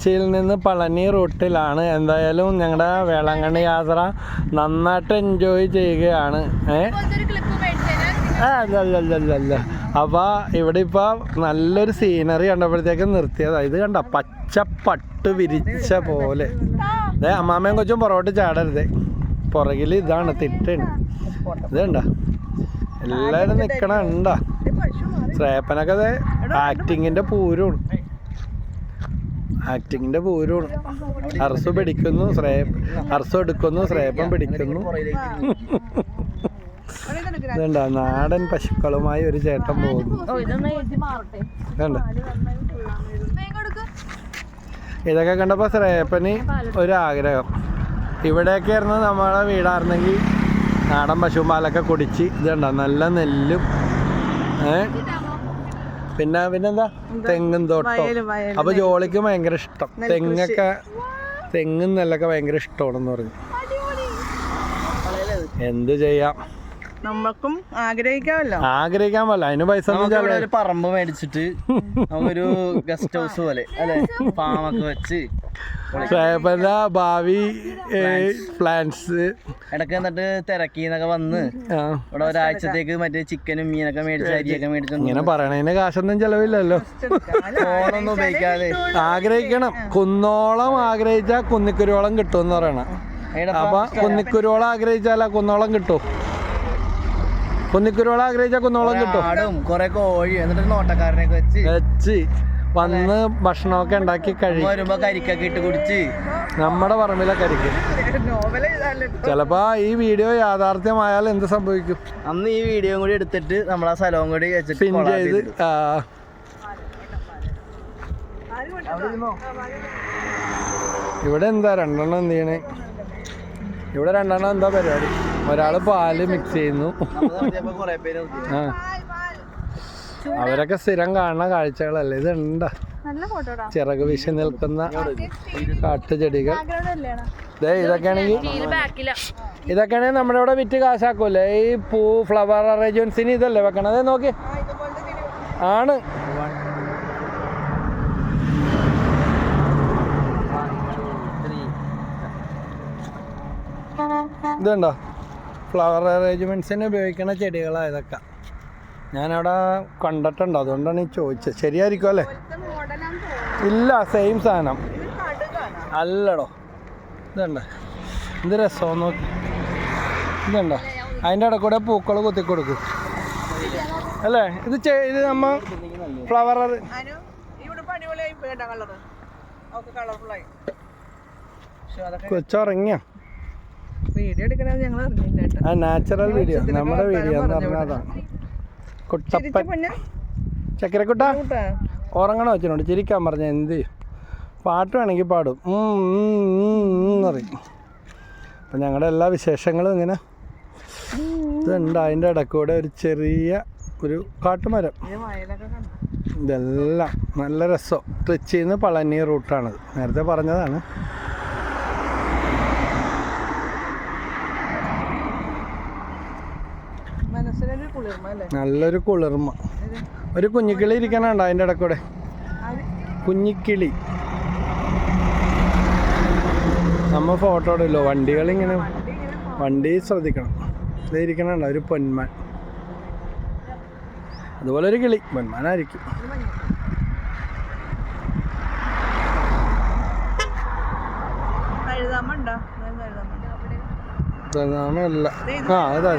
കൊച്ചിയിൽ നിന്ന് പളനി റൂട്ടിലാണ്. എന്തായാലും ഞങ്ങളുടെ വേളാങ്കണ്ണി യാത്ര നന്നായിട്ട് എൻജോയ് ചെയ്യുകയാണ്. ഏഹ് ഒരു ക്ലിപ്പ് മേടിച്ചേരാ ആ, അല്ല അല്ല അല്ല അല്ല അല്ല അപ്പോൾ ഇവിടെ ഇപ്പോൾ നല്ലൊരു സീനറി കണ്ടപ്പോഴത്തേക്കും നിർത്തിയത്. ഇത് കണ്ട? പട്ട് വിരിച്ച പോലെ. അതെ അമ്മാമ്മയും കൊച്ചും പുറകോട്ട് ചാടരുത്. പുറകിൽ ഇതാണ് തിട്ടുണ്ട് ഇത് കണ്ട? എല്ലാവരും നിൽക്കണ ഉണ്ടാ ശ്രേപ്പനൊക്കെ അതെ ആക്ടിങ്ങിന്റെ പൂരമാണ്. ആക്ടിങ്ങിന്റെ പൂരമാണ്. അറസ് പിടിക്കുന്നു അറസ് എടുക്കുന്നു ശ്രേപം പിടിക്കുന്നു. ഇതുണ്ട നാടൻ പശുക്കളുമായി ഒരു ചേട്ടൻ പോകുന്നു. ഇതുണ്ട. ഇതൊക്കെ കണ്ടപ്പോൾ ശ്രേപ്പന് ഒരു ആഗ്രഹം ഇവിടെയൊക്കെ ആയിരുന്നു നമ്മളെ വീടായിരുന്നെങ്കിൽ നാടൻ പശുമാലൊക്കെ കുടിച്ച് ഇതുണ്ട നല്ല നെല്ലും ഏ? പിന്നെ പിന്നെന്താ? തെങ്ങും തോട്ടം. അപ്പൊ ജോളിക്ക് ഭയങ്കര ഇഷ്ടം. തെങ്ങൊക്കെ തെങ്ങും നെല്ലൊക്കെ ഭയങ്കര ഇഷ്ടമാണെന്ന് പറഞ്ഞു. എന്ത് ചെയ്യാം? നമ്മൾക്കും ആഗ്രഹിക്കാമല്ലോ. ആഗ്രഹിക്കാൻ പറ്റില്ല. അതിന് പൈസ പറമ്പ് മേടിച്ചിട്ട് നമുക്കൊരു ഗസ്റ്റ് ഹൗസ് പോലെ അല്ലെ? ഫാമൊക്കെ വെച്ച് ശ്രേപ്പന്റെ ഭാവി പ്ലാൻസ് ഇടയ്ക്ക് എന്നിട്ട് തിരക്കിന്നൊക്കെ വന്ന്. ഇവിടെ ഒരാഴ്ചത്തേക്ക് മറ്റേ ചിക്കനും മീനൊക്കെ മേടിച്ച് അരിയൊക്കെ മേടിച്ചു ഇങ്ങനെ പറയണതിന് കാശൊന്നും ചെലവില്ലല്ലോ. ഫോണൊന്നും ഉപയോഗിക്കാതെ. ആഗ്രഹിക്കണം. കുന്നോളം ആഗ്രഹിച്ചാൽ കുന്നിക്കുരുവോളം കിട്ടും എന്ന് പറയണം അപ്പൊ കുന്നിക്കുരുവോളം ആഗ്രഹിച്ചാൽ കുന്നോളം കിട്ടും. കുന്നിക്കുരുവോളം ആഗ്രഹിച്ചാൽ കുന്നോളം കിട്ടും. കൊറേ കോഴി എന്നിട്ട് നോട്ടക്കാരനെ വെച്ച്. വെച്ച്. വന്ന് ഭക്ഷണമൊക്കെ ഉണ്ടാക്കി കഴിക്കും കരിക്കൊക്കെ ഇട്ട് കുടിച്ച്. നമ്മുടെ പറമ്പിലെ കരിക്കും. ചിലപ്പോ ഈ വീഡിയോ യാഥാർത്ഥ്യമായാൽ എന്ത് സംഭവിക്കും? അന്ന് ഈ വീഡിയോ കൂടി എടുത്തിട്ട് നമ്മൾ ആ സ്ഥലവും കൂടി പിൻ ചെയ്ത്. ഇവിടെ എന്താ രണ്ടെണ്ണം എന്ത് ചെയ്യണേ? ഇവിടെ രണ്ടെണ്ണം എന്താ പരിപാടി? ഒരാൾ പാൽ മിക്സ് ചെയ്യുന്നു. നമ്മൾ. ആ. അവരൊക്കെ സ്ഥിരം കാണുന്ന കാഴ്ചകളല്ലേ? ഇത് ഉണ്ടാ നല്ല ഫോട്ടോടാ ചിറക് വീശി നിൽക്കുന്ന കാട്ടുചെടികൾ. ദേ ഇതൊക്കെയാണെങ്കിൽ ബാക്കില. ഇതൊക്കെയാണെങ്കിൽ നമ്മുടെ ഇവിടെ വിറ്റ് കാശാക്കൂലേ ഈ പൂ ഫ്ലവർ അറേഞ്ച്മെന്റ്സിന് ഇതല്ലേ വെക്കണത്? ദേ നോക്കി. ആണ്. ഇതുണ്ടോ? ഫ്ലവർ അറേഞ്ച്മെന്റ്സിന് ഉപയോഗിക്കുന്ന ചെടികളാണ് ഇതൊക്കെ. ഞാനവിടെ കണ്ടിട്ടുണ്ട്. അതുകൊണ്ടാണ് ഈ ചോദിച്ചത്. ശരിയായിരിക്കും അല്ലേ? ഇല്ല സെയിം സാധനം. അല്ലടോ. ഇതുണ്ട്. ഇത് രസം നോക്കി. ഇതുണ്ടോ. അതിന്റെ കൂടെ പൂക്കൾ കുത്തിക്കൊടുക്കും അല്ലേ? ഇത് ഇത് നമ്മ ഫ്ലവർ കൊച്ചുറങ്ങിയ വീഡിയോ എടുക്കണത് ഞങ്ങൾ അറിഞ്ഞില്ല നാച്ചുറൽ വീഡിയോ നമ്മുടെ വീഡിയോ എന്ന് പറഞ്ഞാൽ പറഞ്ഞതാണ് കുട്ടപ്പൻ. ചക്കരക്കുട്ട? ഉറങ്ങണോ വെച്ചിട്ടുണ്ട്. ചിരിക്കാൻ പറഞ്ഞ എന്ത്? പാട്ട് വേണമെങ്കിൽ പാടും. ഉം, ഉം, ഉം, ഉം എന്ന് പറയും. അപ്പം ഞങ്ങളുടെ എല്ലാ വിശേഷങ്ങളും ഇങ്ങനെ ഇതുണ്ട്. അതിന്റെ ഇടക്കൂടെ ഒരു ചെറിയ ഒരു കാട്ടുമരം. ഇതെല്ലാം നല്ല രസം. ട്രിച്ചിന്ന് പളനി റൂട്ടാണത്. നേരത്തെ പറഞ്ഞതാണ് മനസ്സിനൊരു കുളിർമ അല്ലേ നല്ലൊരു കുളിർമ. ഒരു കുഞ്ഞിക്കിളി ഇരിക്കണുണ്ട് അതിന്റെ ഇടക്കൂടെ? കുഞ്ഞിക്കിളി. നമ്മ ഫോട്ടോ ഇടല്ലോ വണ്ടികളിങ്ങനെ വണ്ടി ശ്രദ്ധിക്കണം. ഇത് ഇരിക്കണുണ്ട്? ഒരു പൊന്മാൻ. അതുപോലെ ഒരു കിളി. പൊന്മാനായിരിക്കും. ആ അതാ